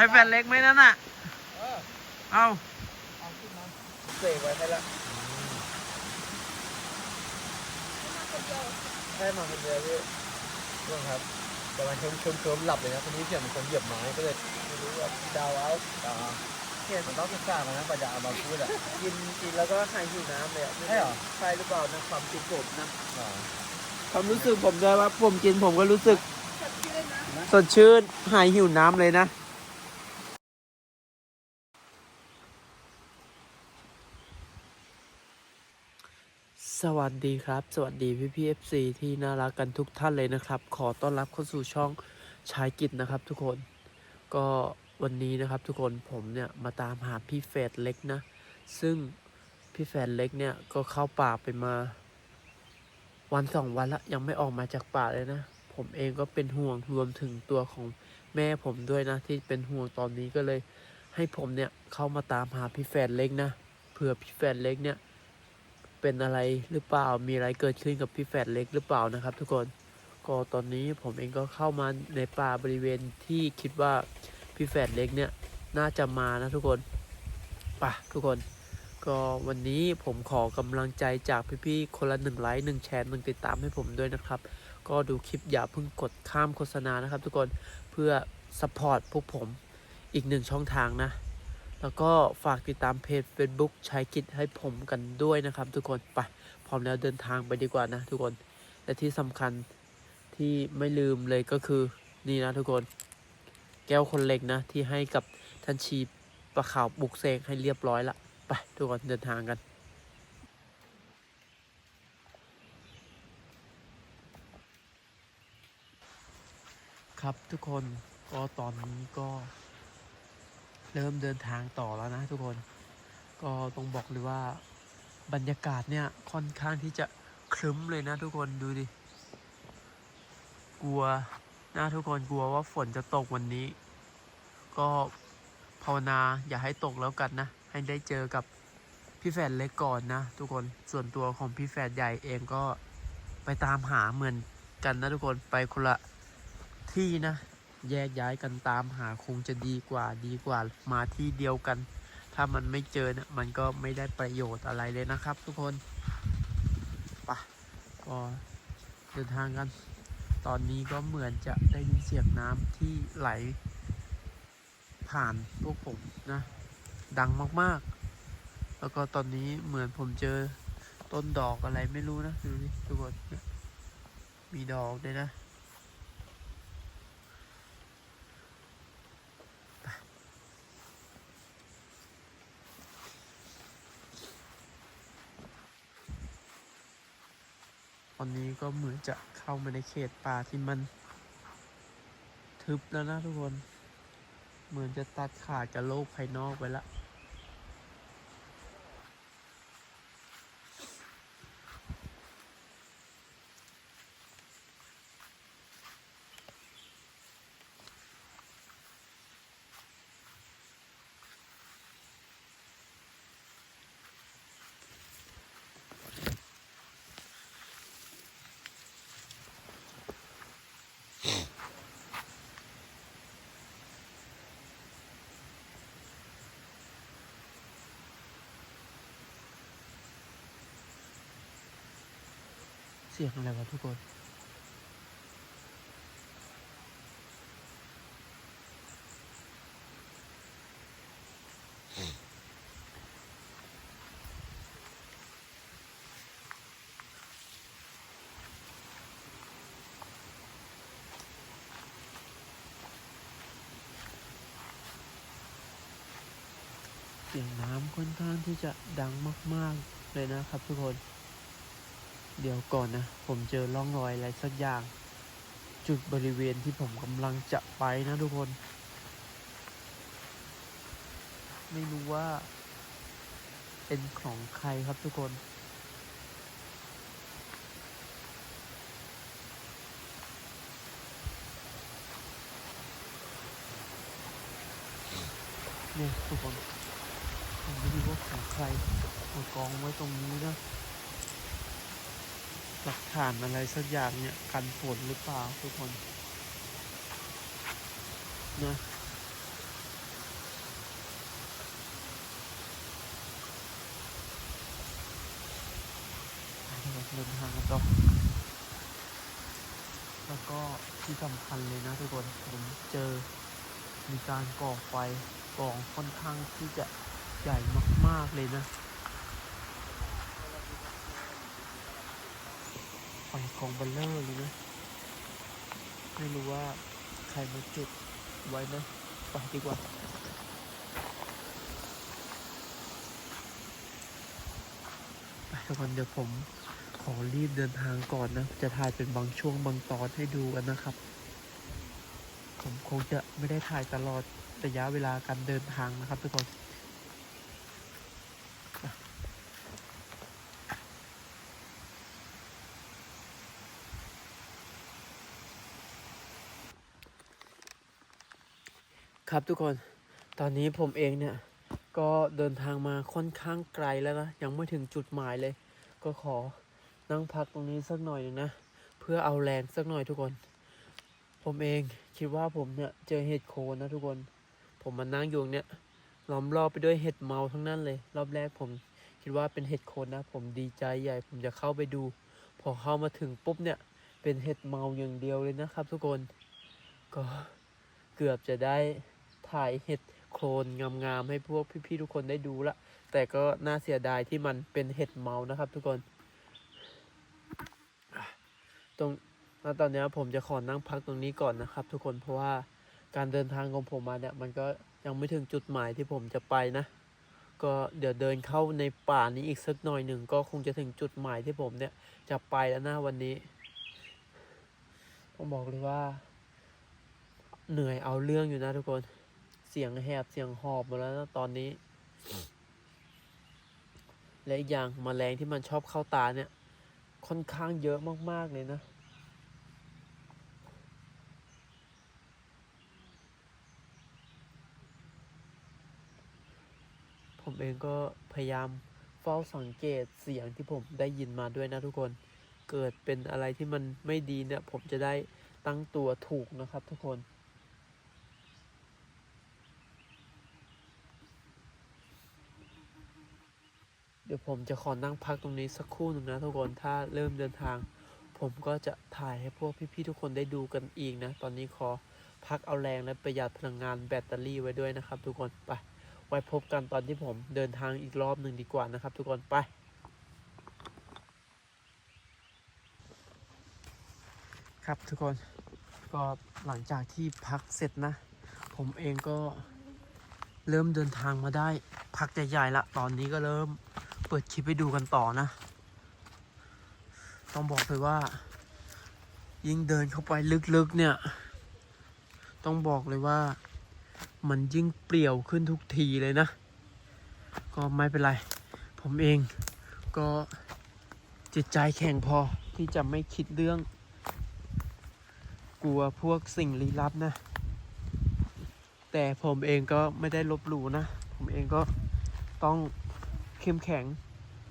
ใช้แฟนเล็กไหมนั่นน่ะ เออเอาเอาขึ้นมาเสกไว้ให้ละให้มาคนเดียวพี่ร่วงครับกำลังเคิมเคิมเคิมหลับเลยนะคนนี้เสียงเหมือนคนเหยียบไม้ก็เลยไม่รู้ว่าดาวเอาอ่าเนี่ยมันต้องศึกษามานะกว่าจะเอามาพูดอะ กินกินแล้วก็หายหิวน้ำเลยอะใช่เหรอ ใช่หรือเปล่านะความคิดผมนะอ่าความรู้สึกผมด้วยว่าผมกินผมก็รู้สึก สดชื่นนะสดชื่นหายหิวน้ำเลยนะ สวัสดีครับ สวัสดีพี่พี่เอฟซีที่น่ารักกันทุกท่านเลยนะครับ ขอต้อนรับเข้าสู่ช่องชายกิจนะครับทุกคน ก็วันนี้นะครับทุกคนผมเนี่ยมาตามหาพี่เฟดเล็กนะ ซึ่งพี่แฟนเล็กเนี่ยก็เข้าป่าไปมา วันสองวันละยังไม่ออกมาจากป่าเลยนะ ผมเองก็เป็นห่วงรวมถึงตัวของแม่ผมด้วยนะ ที่เป็นห่วงตอนนี้ก็เลย ให้ผมเนี่ยเข้ามาตามหาพี่แฟนเล็กนะเผื่อพี่แฟนเล็กเนี่ย เป็นอะไรหรือเปล่ามีอะไรเกิดขึ้นกับพี่แฟนเล็กหรือเปล่านะครับ ทุกคนก็ตอนนี้ผมเองก็เข้ามาในป่าบริเวณที่คิดว่าพี่แฟนเล็กเนี่ยน่าจะมานะทุกคนไป่ะทุกคนก็วันนี้ผมขอกำลังใจจากพี่ๆคนละหนึ่งไลค์หนึ่งแชร์หนึ่งติดตามให้ผมด้วยนะครับ ก็ดูคลิปอย่าเพิ่งกดข้ามโฆษณานะครับ ทุกคนเพื่อสปอร์ตพวกผมอีกหนึ่งช่องทางนะ แล้วก็ฝากติดตามเพจ Facebook ใช้กิจให้ผมกันด้วยนะครับ ทุกคนไปพร้อมแล้วเดินทางไปดีกว่านะ ทุกคนและที่สำคัญที่ไม่ลืมเลยก็คือนี่นะทุกคน แก้วคนเล็กนะ ที่ให้กับท่านชีประข่าวบุกเซงให้เรียบร้อยละไปทุกคนเดินทางกันครับทุกคนก็ตอนนี้ก็ เริ่มเดินทางต่อแล้วนะทุกคน ก็ต้องบอกเลยว่าบรรยากาศเนี่ยค่อนข้างที่จะครึ้มเลยนะทุกคนดูดิ กลัวนะทุกคนกลัวว่าฝนจะตกวันนี้ ก็ภาวนาอย่าให้ตกแล้วกันนะ ให้ได้เจอกับพี่แฝดเล็กก่อนนะทุกคนส่วนตัวของพี่แฝดใหญ่เองก็ไปตามหาเหมือนกันนะทุกคนไปคนละที่นะ แยกย้ายกันตามหาคงจะดีกว่าดีกว่ามาที่เดียวกัน ถ้ามันไม่เจอเนี่ยมันก็ไม่ได้ประโยชน์อะไรเลยนะครับ ทุกคนปะก็เดินทางกัน ตอนนี้ก็เหมือนจะได้ยินเสียงน้ำที่ไหล ผ่านพวกผมนะ ดังมากๆ แล้วก็ตอนนี้เหมือนผมเจอต้นดอกอะไรไม่รู้นะ ดูดิทุกคน มีดอกด้วยนะ อนนี้ก็เหมือนจะเข้ามาในเขตป่าที่มัน ทึบแล้วนะทุกคน เหมือนจะตัดขาดกับโลกภายนอกไปละ สียงอะไรวะทุกคนเสียงน้ำค่อนข้างที่จะดังมาก ๆ เลยนะครับทุกคน เดี๋ยวก่อนนะ ผมเจอร่องรอยอะไรสักอย่าง จุดบริเวณที่ผมกำลังจะไปนะทุกคน ไม่รู้ว่า เป็นของใครครับทุกคน เนี่ยทุกคน ผมไม่รู้ว่าของใครมากองไว้ตรงนี้นะ หลักฐานอะไรสักอย่างเนี่ย กันฝนหรือเปล่าทุกคนนะเดินทางกันต่อแล้วก็ที่สำคัญเลยนะทุกคนผมเจอมีการก่อไฟกองค่อนข้างที่จะใหญ่มาก ๆ เลยนะ ไฟกองเบลเลอร์เลยนะ ไม่รู้ว่าใครมาจุดไว้นะไปดีกว่าไปทุกคนเดี๋ยวผมขอรีบเดินทางก่อนนะ จะถ่ายเป็นบางช่วงบางตอนให้ดูกันนะครับ ผมคงจะไม่ได้ถ่ายตลอดระยะเวลาการเดินทางนะครับทุกคน ครับทุกคนตอนนี้ผมเองเนี่ย ก็เดินทางมาค่อนข้างไกลแล้วนะ ยังไม่ถึงจุดหมายเลย ก็ขอนั่งพักตรงนี้สักหน่อยหนึ่งนะ เพื่อเอาแรงสักหน่อยทุกคน ผมเองคิดว่าผมเนี่ยเจอเห็ดโคนนะทุกคน ผมมานั่งอยู่เนี่ยล้อมรอบไปด้วยเห็ดเมาทั้งนั้นเลย รอบแรกผมคิดว่าเป็นเห็ดโคนนะ ผมดีใจใหญ่ ผมจะเข้าไปดู พอเข้ามาถึงปุ๊บเนี่ย เป็นเห็ดเมาอย่างเดียวเลยนะครับ ทุกคน ก็เกือบจะได้ ถ่ายเห็ดโคนงามๆให้พวกพี่ๆทุกคนได้ดูละ แต่ก็น่าเสียดายที่มันเป็นเห็ดเมานะครับ ทุกคนตรงแล้วตอนนี้ผมจะขอนั่งพักตรงนี้ก่อนนะครับ ทุกคนเพราะว่าการเดินทางของผมมาเนี่ย มันก็ยังไม่ถึงจุดหมายที่ผมจะไปนะ ก็เดี๋ยวเดินเข้าในป่านี้อีกสักหน่อยหนึ่งก็คงจะถึงจุดหมายที่ผมเนี่ยจะไปแล้วนะวันนี้ต้องบอกเลยว่า เหนื่อยเอาเรื่องอยู่นะทุกคน เสียงแหบเสียงหอบหมดแล้วนะตอนนี้ และอีกอย่างมแมลงที่มันชอบเข้าตาเนี่ย ค่อนข้างเยอะมาก ๆ เลยนะผมเองก็พยายามเฝ้าสังเกตเสียงที่ผมได้ยินมาด้วยนะทุกคน เกิดเป็นอะไรที่มันไม่ดีเนี่ย ผมจะได้ตั้งตัวถูกนะครับทุกคน ดี๋ยวผมจะขอนั่งพักตรงนี้สักครู่หนึ่งนะทุกคนถ้าเริ่มเดินทาง ผมก็จะถ่ายให้พวกพี่ๆทุกคนได้ดูกันอีกนะ ตอนนี้ขอพักเอาแรงและประหยัดพลังงานแบตเตอรี่ไว้ด้วยนะครับ ทุกคนไปไว้พบกันตอนที่ผมเดินทางอีกรอบหนึ่งดีกว่านะครับ ทุกคนไปครับทุกคนก็หลังจากที่พักเสร็จนะ ผมเองก็เริ่มเดินทางมาได้พักใหญ่ๆละตอนนี้ก็เริ่ม เปิดคลิปให้ดูกันต่อนะ ต้องบอกเลยว่า ยิ่งเดินเข้าไปลึกๆเนี่ย ต้องบอกเลยว่า มันยิ่งเปลี่ยวขึ้นทุกทีเลยนะ ก็ไม่เป็นไร ผมเองก็จิตใจแข็งพอที่จะไม่คิดเรื่อง กลัวพวกสิ่งลี้ลับนะ แต่ผมเองก็ไม่ได้ลบหลู่นะ ผมเองก็ต้อง เข้มแข็ง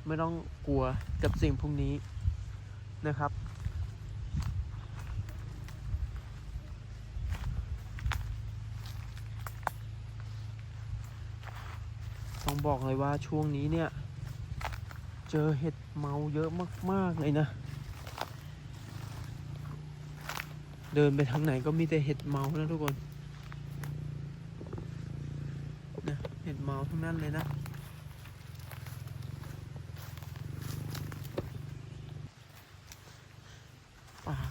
ไม่ต้องกลัวกับสิ่งพวกนี้นะครับ ต้องบอกเลยว่าช่วงนี้เนี่ย เจอเห็ดเมาเยอะมาก ๆ เลยนะ เดินไปทางไหนก็มีแต่เห็ดเมานะทุกคนนะเห็ดเมาทั้งนั้นเลยนะ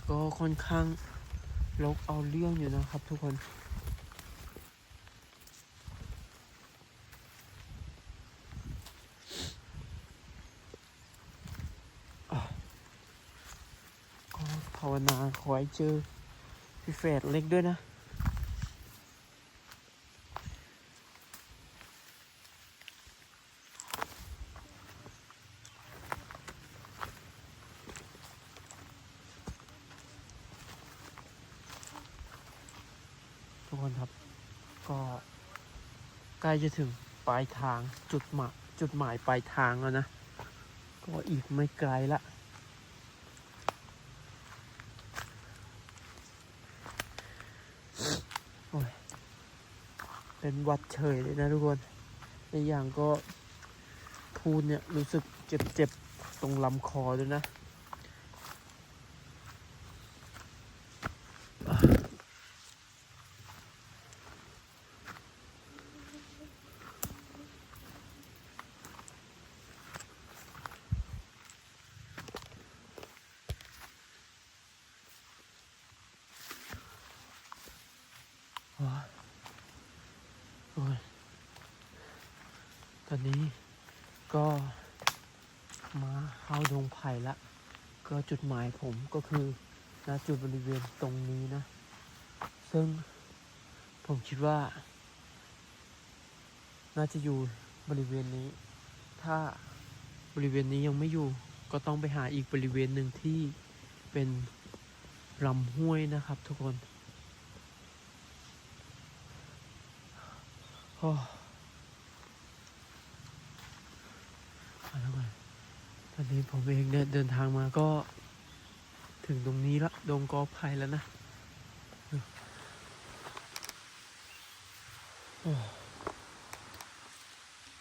ก็ค่อนข้างลกเอาเรื่องอยู่นะครับทุกคนก็ภาวนาขอให้เจอพี่แฝดเล็กด้วยนะ ทุกคนครับ ก็ใก ล้จะถึงปลายทางจุดหมายจุดหมายปลายทางแล้วนะ ก็อีกไม่ไกลละ เป็นวัดเฉยเลยนะทุกคนในอย่างก็พูดเนี่ยรู้สึกเจ็บๆ ตรงลำคอด้วยนะ ตอนนี้ก็มาเข้าดงไผ่ละ ก็จุดหมายผมก็คือณจุดบริเวณตรงนี้นะ ซึ่งผมคิดว่า น่าจะอยู่บริเวณนี้ ถ้าบริเวณนี้ยังไม่อยู่ ก็ต้องไปหาอีกบริเวณหนึ่งที่เป็นลำห้วยนะครับทุกคน โอ้มาแล้วกันต อนนี้ผมเองเนี่ยเดินทางมาก็ถึงตรงนี้ละดงกอไผ่แล้วนะ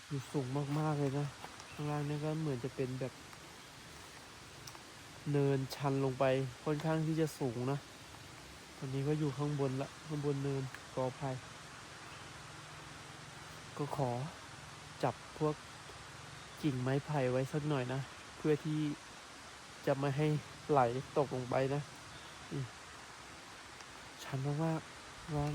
อยู่สูงมาก ๆ เลยนะข้างล่างนี่ก็เหมือนจะเป็นแบบ เนินชันลงไปค่อนข้างที่จะสูงนะตอนนี้ก็อยู่ข้างบนละข้างบนเนินกอไผ่ก็ขอจับพวกกิ่งไม้ไผ่ไว้สักหน่อยนะ เพื่อที่จะไม่ให้ไหลตกลงไปนะนี่ชันมากๆว่าง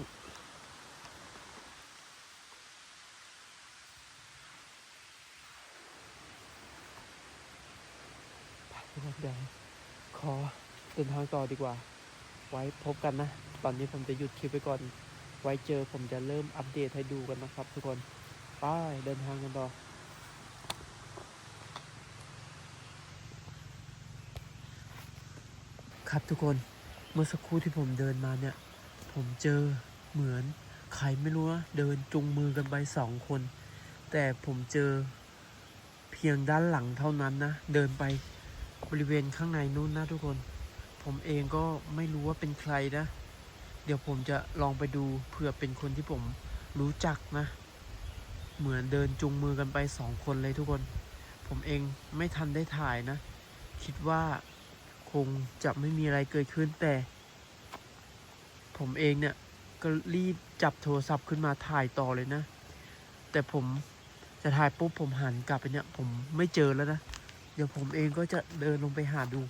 ไปทุกคนเดี๋ยวขอเดินทางต่อดีกว่า ไว้พบกันนะ ตอนนี้ผมจะหยุดคลิปไปก่อน ไว้เจอผมจะเริ่มอัปเดตให้ดูกันนะครับทุกคน ไปเดินทางกันต่อ ครับทุกคนเมื่อสักครู่ที่ผมเดินมาเนี่ย ผมเจอเหมือนใครไม่รู้นะเดินจุงมือกันไปสองคน แต่ผมเจอเพียงด้านหลังเท่านั้นนะ เดินไปบริเวณข้างในนู้นนะทุกคน ผมเองก็ไม่รู้ว่าเป็นใครนะ เดี๋ยวผมจะลองไปดูเผื่อเป็นคนที่ผมรู้จักนะ เหมือนเดินจุงมือกันไปสองคนเลยทุกคน ผมเองไม่ทันได้ถ่ายนะ คิดว่า คงจะไม่มีอะไรเกิดขึ้นแต่ ผมเองเนี่ยก็รีบจับโทรศัพท์ขึ้นมาถ่ายต่อเลยนะ แต่ผมจะถ่ายปุ๊บผมหันกลับไปเนี่ย ผมไม่เจอแล้วนะ เดี๋ยวผมเองก็จะเดินลงไปหาดู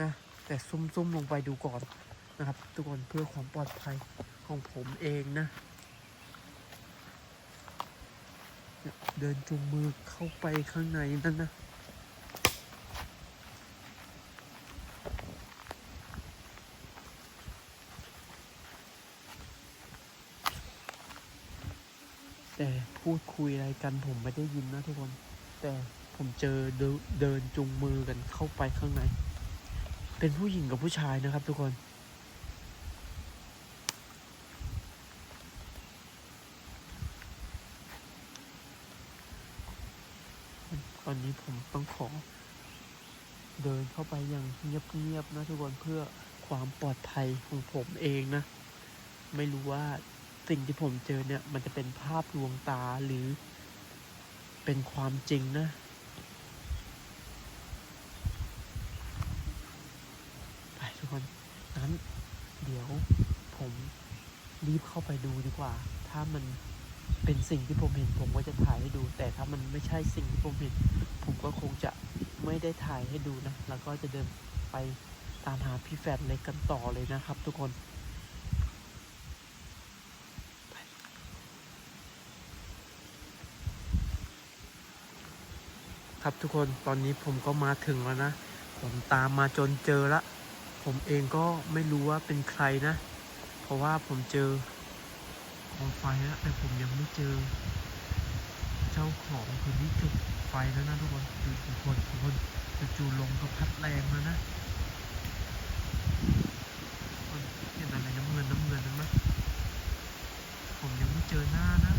นะ แต่ซุ่มๆลงไปดูก่อนนะครับ ทุกคนเพื่อความปลอดภัยของผมเองนะ เดินจูงมือเข้าไปข้างในนั่นนะ แต่ พูดคุยอะไรกันผมไม่ได้ยินนะทุกคน แต่ผมเจอเดินเดินจุงมือกันเข้าไปข้างใน เป็นผู้หญิงกับผู้ชายนะครับ ทุกคนตอนนี้ผมต้องขอ เดินเข้าไปอย่างเงียบๆนะทุกคนเพื่อความปลอดภัยของผมเองนะ ไม่รู้ว่า สิ่งที่ผมเจอเนี่ย มันจะเป็นภาพลวงตาหรือเป็นความจริงนะ ไปทุกคนงั้นเดี๋ยวผมรีบเข้าไปดูดีกว่า ถ้ามันเป็นสิ่งที่ผมเห็นผมก็จะถ่ายให้ดู แต่ถ้ามันไม่ใช่สิ่งที่ผมเห็น ผมก็คงจะไม่ได้ถ่ายให้ดูนะ แล้วก็จะเดินไปตามหาพี่แฟนเล็กกันต่อเลยนะครับทุกคน ครับทุกคนตอนนี้ผมก็มาถึงแล้วนะ ผมตามมาจนเจอละ ผมเองก็ไม่รู้ว่าเป็นใครนะ เพราะว่าผมเจอกองไฟแล้วแต่ผมยังไม่เจอ เจ้าของคนที่จุดไฟแล้วนะทุกคนดูทุกคนทุกคนจู่ๆลมก็พัดแรงแล้วนะคนเห็นอะไรน้ำเงินน้ำเงินนั้นไหมผมยังไม่เจอหน้านะ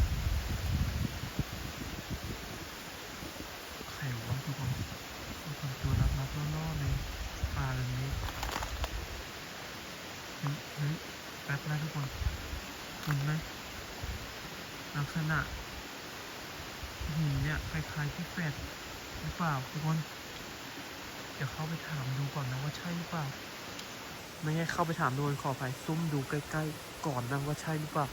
ใครวะทุกคนทุกคนตัวรับรับล่อๆในป่าแบบนี้เฮ้ยเฮ้ยแป๊บนะทุกคนคุณไหม ลักษณะหินเนี่ยคล้ายๆที่แฟดหรือเปล่าทุกคนเดี๋ยวเข้าไปถามดูก่อนนะว่าใช่หรือเปล่า ไม่ให้เข้าไปถามดูขออภัยซุ่มดูใกล้ๆก่อนนะว่าใช่หรือเปล่า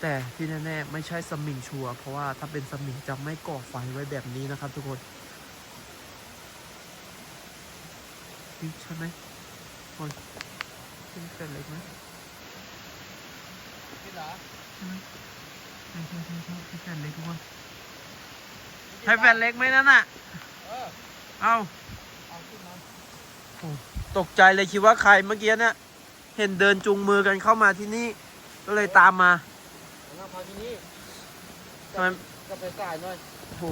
แต่ที่แน่ๆไม่ใช่สมิงชัวร์เพราะว่าถ้าเป็นสมิงจะไม่ก่อไฟไว้แบบนี้นะครับ ทุกคนนี่ใช่ไหมคนเป็นเป็นเล็กไหมพี่เหรอใช่ไหม ในใช่ใช่ใช่พี่แฟนเล็กทุกคนใช่แฟนเล็กไหมนั่นน่ะ เออเอ้าเอาขึ้นมาตกใจเลยคิดว่าใครเมื่อกี้เนี่ยเห็นเดินจูงมือกันเข้ามาที่นี่ ก็เลยตามมาเอาหน้าพาที่นี่ทำไม ก็ไปจ่ายหน่อยโห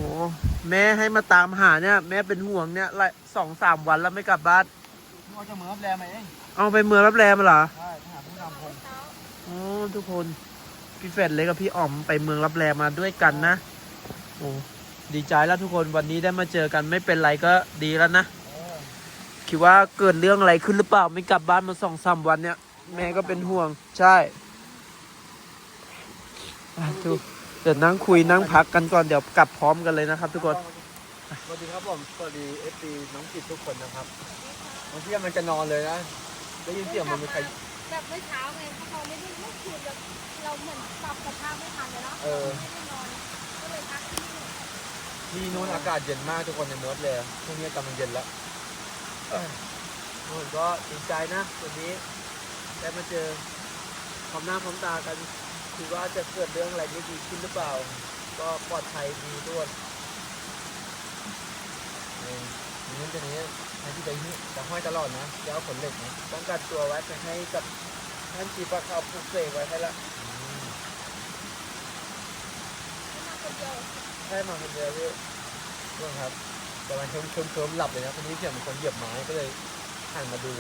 แม่ให้มาตามหาเนี่ยแม่เป็นห่วงเนี่ยหลายสองสามวันแล้วไม่กลับบ้านว่าจะเหมือรับแรมเองเอาไปเมืองรับแรมาเหรอ ใช่ทหาผู้นำพงอ๋อทุกคน พี่เฟดเล็กกับพี่อ๋อมไปเมืองรับแรมาด้วยกันนะโอ้ดีใจแล้วทุกคนวันนี้ได้มาเจอกันไม่เป็นไรก็ดีแล้วนะเออคิดว่าเกิดเรื่องอะไรขึ้นหรือเปล่า ไม่กลับบ้านมาสองสามวันเนี่ย แม่ก็เป็นห่วง ใช่อะทุกเดี๋ยวนั่งคุยนั่งพักกันก่อนเดี๋ยวกลับพร้อมกันเลยนะครับ ทุกคน สวัสดีครับผมสวัสดีเอฟซีน้องกิตทุกคนนะครับบางทีมันจะนอนเลยนะ ได้ยินเสียงมันมีใครแบบเมื่อเช้าไงเพราะเราไม่ได้เมื่อคืนแบบ เราเหมือนปรับสภาพไม่ทันเลยเนาะเออ ไม่ได้นอนก็เลยพักที่นี่ที่นู้นอากาศเย็นมากทุกคนในมดเลยช่วงนี้กำลังเย็นแล้วทุกคนก็ดีใจนะวันนี้ได้มาเจอพร้อมหน้าพร้อมตากันคิดว่าจะเกิดเรื่องอะไรไม่ดีขึ้นหรือเปล่า ก็ปลอดภัยดีทุกคนเอออย่างนี้จะนี้ใช้ที่ใจนี้จะห้อยตลอดนะจะเอาขนเหล็กนะป้องกันตัวไว้จะให้กับท่านชีปะเขาปลุกเสกไว้ให้ละ อืม ไม่มาคนเดียว ให้มาคนเดียวพี่เรื่องครับกำลังเคิมเคิมเคิมหลับเลยนะคนนี้เสียงเหมือนคนเหยียบไม้ก็เลยหันมาดู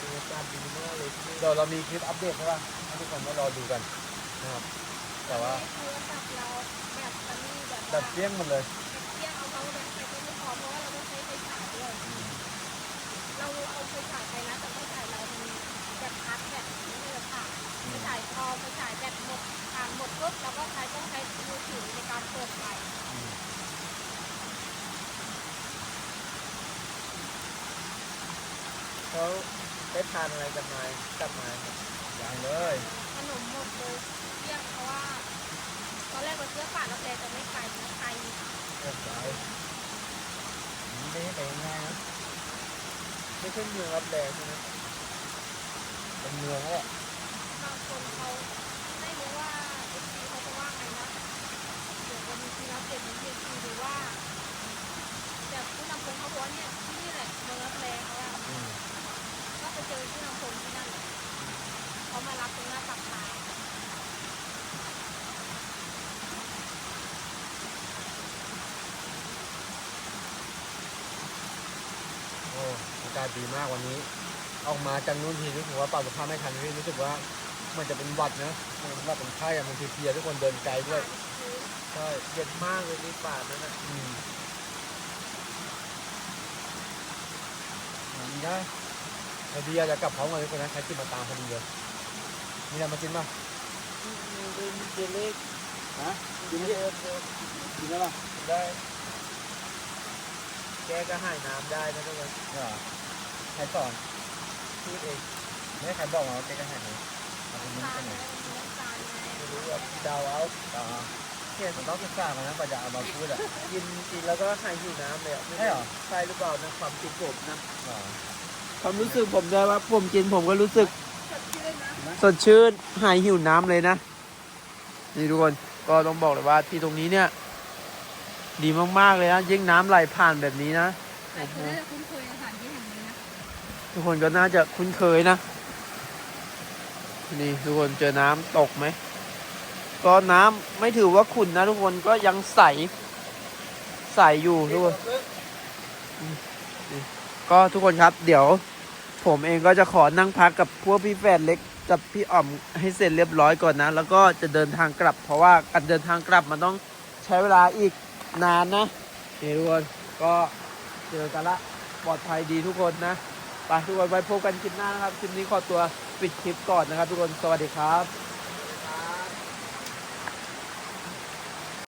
บรรยากาศดีมากเลยที่นี่เดี๋ยวเรามีคลิปอัปเดตใช่ป่ะให้ทุกคนมารอดูกันนะครับ แต่ว่าโทรศัพท์เราแบบตอนนี้แบบแบบเปี้ยงหมดเลยเที่ยงเอาเขาแบงค์ไปก็ไม่พอเพราะว่าเราต้องใช้ไฟฉายด้วยเราเอาไฟฉายไปนะแต่ไฟฉายเรามันแบบพักแบบไม่ได้แบบผ่านไฟฉายพอไฟฉายแบตหมดผ่านหมดปุ๊บเราก็ใช้ต้องใช้มือถือในการเปิดไฟ เขาได้ทานอะไรกันมากลับมาครับยังเลยขนมหมดเลยเที่ยงเพราะว่าตอนแรกเราเชื่อป่าเราแต่จะไม่ไกลนะไกลเรียบร้อยนี่ไม่ได้ไปง่ายนะไม่ใช่เมืองรับแรงใช่ไหมเป็นเมืองแล้วแหละ บางคนเขาไม่รู้ว่าเอฟซีเขาจะว่าไงนะ เดี๋ยววันนี้ที่เราเปลี่ยนเป็นเอฟซีหรือว่าแบบผู้นำพงเขาบอกว่าเนี่ยที่นี่แหละเมืองรับแรงเขาอะ อืม ก็ไปเจอผู้นำพงที่นั่นแหละเขามารับตรงหน้าปากทาง โอ้อากา ศดีมากวันนี้ ออกมาจากนู้นทีรู้สึกว่าปรับสภาพไม่ทันพี่รู้สึกว่ามันจะเป็นหวัดนะมันเป็นหวัดเป็นไข้อะมันเพลียๆทุกคนเดินไกลด้วยคือใช่เย็นมากเลยในป่านั้นนะอืมดีนะพอดีอาจจะกลับพร้อมกันทุกคนนะใครที่มาตามพอดีเลยมีอะไรมากินป่ะเป็นเจเล็กฮะกินไหมกินแล้วป่ะได้ แกก็หายน้ำได้นะทุกคนเหรอใครสอนพูดเองไม่ให้ใครบอกมาว่าแกจะหายไหมเอาเป็นมุ้งตากันลไหนไงมีน้ำตาลไงไม่รู้ว่าเดาวเอาต่อเนี่ยมันต้องศึกษามานะกว่าจะเอามาพูดอะ กินกินแล้วก็หายหิวน้ำเลยอะไม่ใช่เหรอ ใช่หรือเปล่านะความคิดผมนะเหรอความรู้สึกผมได้ว่าผมกินผมก็รู้สึกสดชื่นนะสดชื่นหายหิวน้ำเลยนะ นี่ทุกคนก็ต้องบอกเลยว่าที่ตรงนี้เนี่ย ดีมากๆเลยนะยิ่งน้ำไหลผ่านแบบนี้นะแต่คุณน่าจะคุ้น ทุกคนก็น่าจะคุ้นเคยนะ นี่ทุกคนเจอน้ำตกไหม ก็น้ำไม่ถือว่าขุ่นนะทุกคนก็ยังใส ใสอยู่ทุกคนก็ทุกคนครับ เดี๋ยว ผมเองก็จะขอนั่งพักกับพวกพี่แฟนเล็กกับพี่อ่อมให้เสร็จเรียบร้อยก่อนนะ แล้วก็จะเดินทางกลับ เพราะว่าการเดินทางกลับมันต้องใช้เวลาอีกนานนะนี่ทุกคนก็เจอกันละปลอดภัยดีทุกคนนะ ไปทุกคนไว้พบกันคลิปหน้านะครับคลิปนี้ขอตัวปิดคลิปก่อนนะครับ ทุกคนสวัสดีครับ